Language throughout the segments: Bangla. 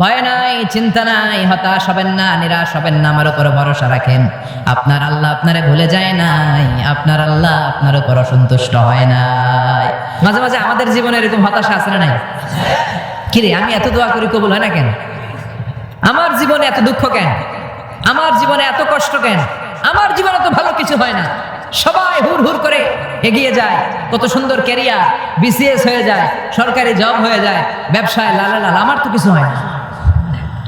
ভয় নাই, চিন্তা নাই, হতাশ হবেন না, নিরাশ হবেন না, আমার উপর ভরসা রাখেন। আপনার আল্লাহ আপনারে ভুলে যায় নাই, আপনার আল্লাহ আপনার উপর অসন্তুষ্ট হয় নাই। মাঝে মাঝে আমাদের জীবনে এরকম হতাশা আছে না নাই? কিরে, আমি এত দোয়া করি কবুল হয় না কেন? আমার জীবনে এত দুঃখ কেন? আমার জীবনে এত কষ্ট কেন? আমার জীবনে তো ভালো কিছু হয় না। সবাই হুর হুর করে এগিয়ে যায়, কত সুন্দর ক্যারিয়ার বিসিএস হয়ে যায়, সরকারি জব হয়ে যায়, ব্যবসায় লালা লাল আমার তো কিছু হয় না।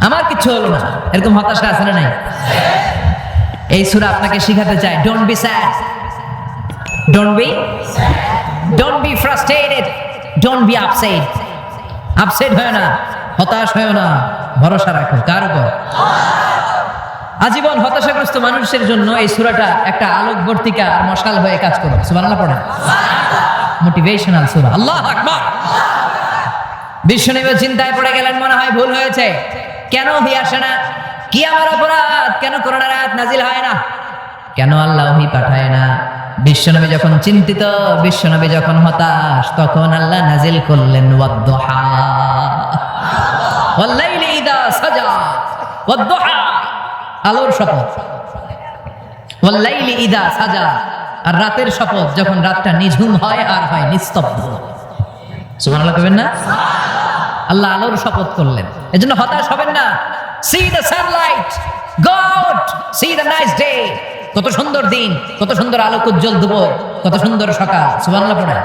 আমার কিছু হলো না। এরকম হতাশা আছে না নাই? এই সুরা আপনাকে শিখাতে চায় don't be sad don't be don't be frustrated don't be upset upset হয় না, হতাশ হয় না, ভরসা রাখো। কার উপর? আজীবন হতাশাগ্রস্ত মানুষের জন্য এই সুরাটা একটা আলোকবর্তিকা আর মশাল হয়ে কাজ করো সুবহানাল্লাহ পড়ে মোটিভেশনাল সুরা। আল্লাহ আকবার। বিশ্বনবী চিন্তায় পড়ে গেলেন, মনে হয় ভুল হয়েছে। কেন হি আসে না? কি আমার অপরাধ? কেন করোনার আয়াত নাজিল হয় না? কেন আল্লাহ ওহি পাঠায় না? বিশ্বনবী যখন চিন্তিত, বিশ্বনবী যখন হতাশ, তখন আল্লাহ নাজিল করলেন সাজা আলোর শপথ। ইদা সাজা। আর রাতের শপথ, যখন রাতটা নিঝুম হয় আর হয় নিস্তব্ধ। সুবহানাল্লাহ কবেন না? আল্লাহ আলোর শপথ করলেন। এজন্য হতাশ হবেন না। See the sunlight God see the nice day কত সুন্দর দিন, কত সুন্দর আলোক উজ্জ্বল দুপুর, কত সুন্দর সকাল। সুবহানাল্লাহ পড়ে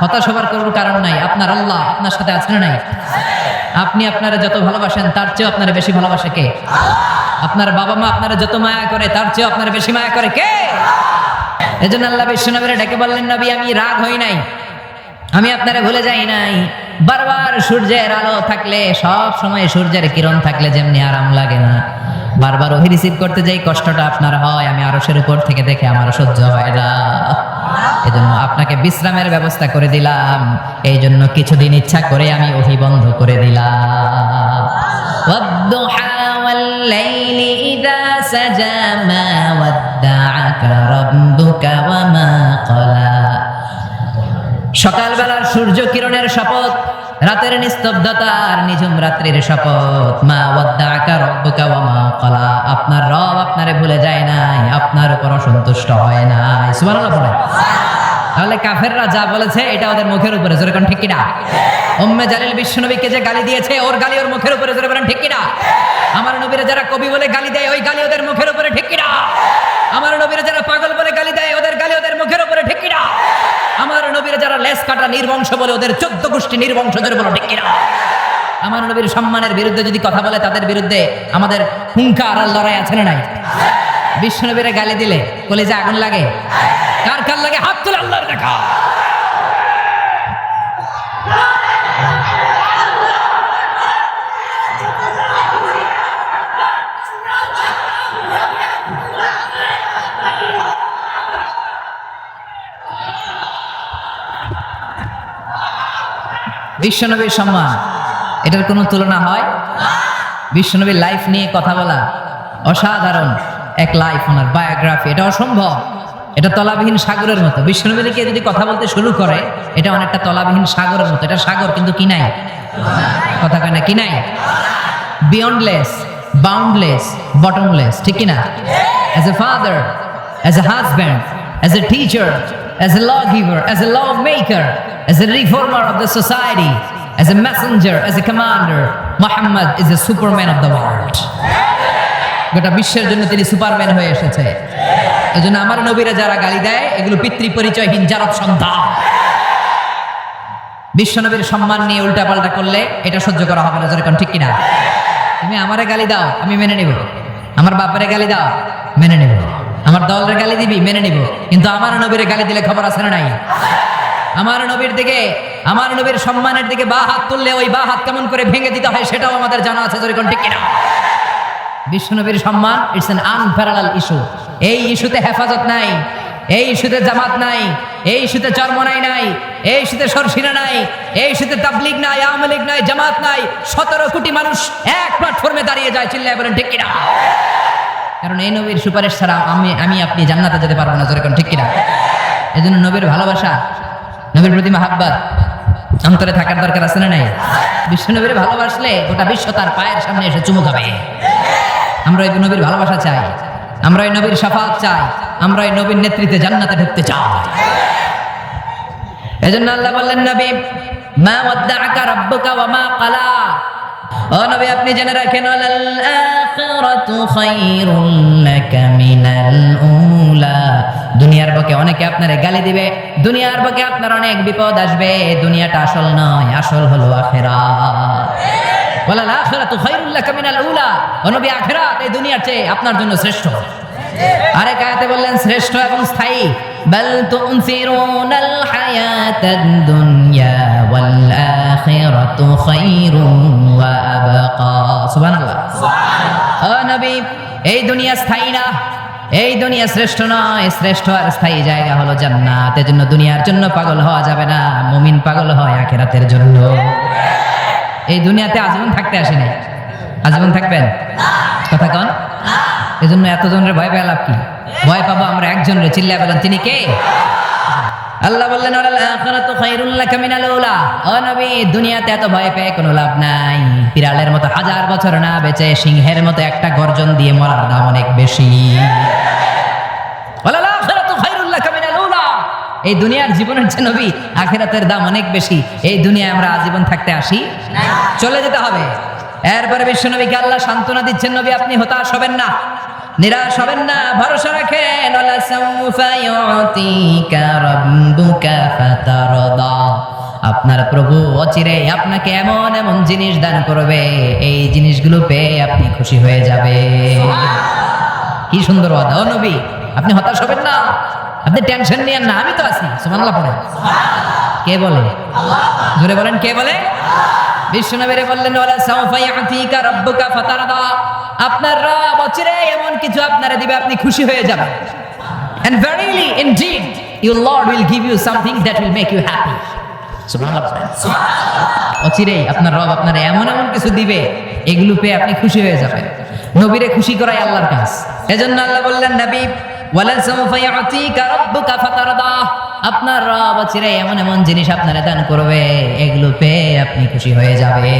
হতাশ হবার কোনো কারণ নাই। আপনার আল্লাহ আপনার সাথে আছেন না নাই? আপনি আপনারা যত ভালোবাসেন, তার চেয়ে আপনারা বেশি ভালোবাসে কে? আপনার বাবা মা আপনারা যত মায়া করে, তার চেয়ে আপনারা বেশি মায়া করে কে? এজন্য আল্লাহ বিশ্বনবীরা ডেকে বললেন, নবী, আমি রাগ হই নাই। আমি আপনারা ভুলে যাই নাই। বারবার সূর্যের আলো থাকলে, সব সময় সূর্যের কিরণ থাকলে যেমনি আরাম লাগে না। বারবার ওহি রিসিভ করতে যাই কষ্টটা আপনার হয়, আমি আরসের উপর থেকে দেখে আমার সহ্য হয় না। এজন্য আপনাকে বিশ্রামের ব্যবস্থা করে দিলাম। এই জন্য কিছুদিন ইচ্ছা করে আমি ওহি বন্ধ করে দিলাম। সাজা মা সকালবেলার সূর্য কিরণের শপথ, রাতের নিস্তব্ধতা আর নিঝুম রাত্রির শপথ। মা ওয়াদ্দাকা রব্বুকা ওয়া মা ক্বালা। আপনার রব আপনারে ভুলে যায় নাই, আপনার উপর অসন্তুষ্ট হয় নাই। সুবহানাল্লাহ পড়ে তাহলে কাফেররা যা বলেছে, এটা ওদের মুখের উপরে, জোরে কোন ঠিক কিনা? উম্মে জালিল বিশ্বনবীকে যে গালি দিয়েছে, ওর গালি ওর মুখের উপরে, জোরে বলেন ঠিক কিনা? আমার নবীরা যারা কবি বলে গালি দেয়, ওই গালি ওদের মুখের উপরে ঠিক কিনা আমার নবীরা যারা পাগল বলে গালি দেয় ওদের গালি ওদের মুখের উপরে ঠিক কিনা আমার নবীরা যারা লেস কাটা নির্বংশ বলে ওদের চোদ্দ গোষ্ঠী নির্বংশ জোরে বলো, ঠিক কিনা? আমার নবীর সম্মানের বিরুদ্ধে যদি কথা বলে, তাদের বিরুদ্ধে আমাদের হুঙ্কার আর লড়াই আছে না নাই? বিশ্বনবীরা গালি দিলে বলে যে আগুন লাগে। কার কার লাগে? হাত তুলে আল্লাহর দেখা। বিশ্বনবীর সম্মান। এটার কোনো তুলনা হয়? বিশ্বনবীর লাইফ নিয়ে কথা বলা অসাধারণ এক লাইফ ওনার বায়োগ্রাফি এটা অসম্ভব। এটা তলাবিহীন সাগরের মতো। বিশ্বনবীকে যদি কথা বলতে শুরু করে, এটা অনেকটা তলাবিহীন সাগরের মতো। এটা সাগর, কিন্তু কি নাই? কথা কয় না, কি নাই? বিয়ন্ডলেস বাউন্ডলেস বটমলেস ঠিক কি না? As a father as a husband as a teacher law giver as a law maker as a reformer of the society as a messenger as a commander Muhammad is a superman of the world গোটা বিশ্বের জন্য তিনি সুপারম্যান হয়ে এসেছে। এই জন্য আমার নবীরা যারা গালি দেয়, এগুলো পিতৃ পরিচয়হীন জারত সন্তান। বিশ্বনবীর সম্মান নিয়ে উল্টাপাল্টা করলে এটা সহ্য করা হবে না যেরকম ঠিক কিনা? তুমি আমারে গালি দাও, আমি মেনে নিব। আমার বাপারে গালি দাও, মেনে নিব। আমার দলের গালি দিবি, মেনে নিব। কিন্তু আমার নবীরে গালি দিলে খবর আছে না নাই? আমার নবীর দিকে, আমার নবীর সম্মানের দিকে বা হাত তুললে ওই বা হাত কেমন করে ভেঙে দিতে হয় সেটাও আমাদের জানা আছে যেরকম ঠিক কিনা? বিশ্বনবীর সম্মান ইটস এন আনপ্যারালাল ইস্যু এই ইস্যুতে হেফাজত নাই, এই ইস্যুতে জামাত নাই, এই ইস্যুতে চরমনাই নাই, এই ইস্যুতে সরসিনা নাই, এই ইস্যুতে তাবলিগ নাই, আওয়ামী লীগ নাই, জামাত নাই, সতেরো কোটি মানুষ এক প্ল্যাটফর্মে দাঁড়িয়ে যায়, চিল্লায় বলেন ঠিক কিনা? কারণ এই নবীর সুপারিশ ছাড়া আমি আমি আপনি জান্নাতে যেতে পারব না যেরকম ঠিক কিনা? এই জন্য নবীর ভালোবাসা, নবীর প্রতি মাহাব্বাত অন্তরে থাকার দরকার আছে না নাই? বিশ্বনবীর ভালোবাসলে গোটা বিশ্ব তার পায়ের সামনে এসে চুমু খাবে। আমরা ওই নবীর ভালোবাসা চাই, আমরা ওই নবীর সাফাত চাই, আমরা ওই নবীর নেতৃত্বে জান্নাতে ঢুকতে চাই। এজন্য আল্লাহ বললেন, নবী, মা ওয়াদ্দাআকা রাব্বুকা ওয়া মা ক্বালা ও আপনি জেনে রাখেন দুনিয়ার বুকে অনেকে আপনারে গালি দিবে, দুনিয়ার বুকে আপনার অনেক বিপদ আসবে, দুনিয়াটা আসল নয়, আসল হলো আখিরাত। ওয়ালাল আখিরাতু খায়রুন লাকা মিনাল উলা। ও নবী এই দুনিয়ার চেয়ে আপনার জন্য শ্রেষ্ঠ। আরেক আয়াতে বললেন, শ্রেষ্ঠ এবং স্থায়ী। তুনসিরুনাল হায়াতাদ দুনিয়া ওয়াল আখিরাতু খায়রুন ওয়া আবকা সুবহানাল্লাহ ও নবী, এই দুনিয়া স্থায়ী না। এই দুনিয়া শ্রেষ্ঠ নয় শ্রেষ্ঠ আর স্থায়ী জায়গা হলো জান্নাত। এজন্য দুনিয়ার জন্য পাগল হওয়া যাবে না, মুমিন পাগল হয় আখিরাতের জন্য। এই দুনিয়াতে আজীবন থাকতে আসেনি। আজীবন থাকবেন? কথা কন। এই জন্য এতজনের ভয় পেয়ে কি? ভয় পাবো আমরা একজনের চিল্লা বলেন, তিনি কে? আল্লাহ বললেন আখিরাতু খায়রুল লাকা মিনাল উলা। ও নবী, দুনিয়াতে এত ভয় পেয়ে কোনো লাভ নাই। বিড়ালের মতো হাজার বছর না বেঁচে, সিংহের মতো একটা গর্জন দিয়ে মরার দাম অনেক বেশি। এই দুনিয়ার জীবনের যে নবী, আখিরাতের দাম অনেক বেশি। এই দুনিয়ায় আমরা আজীবন থাকতে আসি? চলে যেতে হবে। এরপরে বিশ্ব নবীকে আল্লাহ সান্ত্বনা দিচ্ছেন, নবী, আপনি হতাশ হবেন না। নিরাশ হবেন না ভরসা রাখেন। আপনার প্রভু অচিরে আপনাকে এমন এমন জিনিস দান করবে এই জিনিসগুলো পেয়ে আপনি খুশি হয়ে যাবে। কি সুন্দর ওয়াদা ও নবী আপনি হতাশ হবেন না। আপনি টেনশন নিয়েন না আমি তো আছি। সুবহানাল্লাহ পড়েন কে বলে? জোরে বলেন কে বলে? বিশ্বনবীরে বললেন ওয়ালা সাউফা ইয়াতিকা রাব্বুকা ফাতারদা। আপনার রব অচিরে এমন কিছু আপনারে দিবে, আপনি খুশি হয়ে যাবেন। And verily, indeed, your lord will give you something that will make you happy. আপনার রব এমন এমন কিছু দিবে, এগুলো পেয়ে আপনি খুশি হয়ে যাবেন। নবীরে খুশি করাই আল্লাহর কাজ। এজন্য আল্লাহ বললেন, নবী ওয়ালা সাউফা ইয়াতিকা রাব্বুকা ফাতারদা। আপনার রব অচিরে এমন এমন জিনিস আপনারা দান করবে, এগুলো পেয়ে আপনি খুশি হয়ে যাবে